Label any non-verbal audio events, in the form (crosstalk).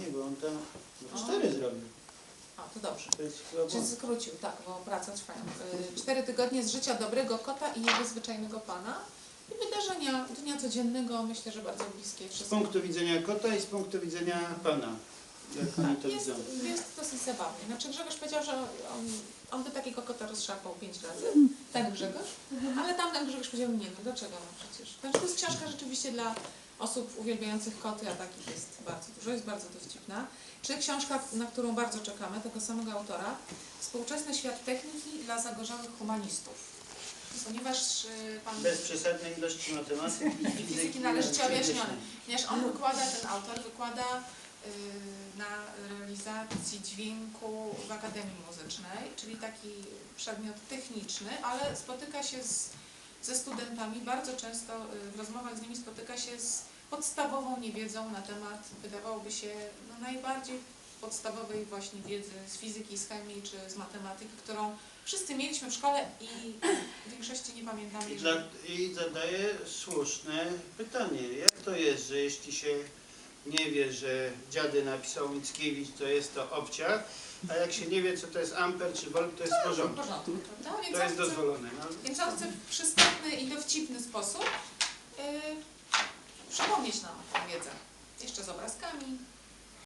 Nie, bo on tam no, cztery zrobił. A, to dobrze. To jest chyba Czyli błąd. skrócił, tak, bo praca trwają. Y, Cztery tygodnie z życia dobrego kota i jego zwyczajnego pana. I wydarzenia dnia codziennego, myślę, że bardzo bliskie Z wszystkim. punktu widzenia kota i z punktu widzenia pana. Jak oni to jest, widzą. jest dosyć zabawnie. Znaczy Grzegorz powiedział, że on, on by takiego kota rozszarpał pięć razy. Tak Grzegorz? Ale tamten Grzegorz powiedział, nie no dlaczego no przecież. Znaczy to jest książka rzeczywiście dla osób uwielbiających koty, a takich jest bardzo dużo, jest bardzo dowcipna. Czy książka, na którą bardzo czekamy, tego samego autora, Współczesny świat techniki dla zagorzałych humanistów. Ponieważ y, pan Bez przesadnej ilości matematyki i (laughs) fizyki. fizyki należy ci ale objaśnione. Ponieważ on wykłada, ten autor wykłada na realizacji dźwięku w Akademii Muzycznej, czyli taki przedmiot techniczny, ale spotyka się z, ze studentami, bardzo często y, w rozmowach z nimi spotyka się z podstawową niewiedzą na temat, wydawałoby się, no najbardziej podstawowej właśnie wiedzy z fizyki, z chemii czy z matematyki, którą wszyscy mieliśmy w szkole i w większości nie pamiętamy. I, dla, I zadaję słuszne pytanie. Jak to jest, że jeśli się nie wie, że dziady napisał Mickiewicz, to jest to obciach, a jak się nie wie, co to jest amper czy volt, to jest w w porządku. porządku, prawda? Więc To jest chce- dozwolone. No, Więc on chce w przystępny i dowcipny sposób yy, przypomnieć nam tę wiedzę. Jeszcze z obrazkami,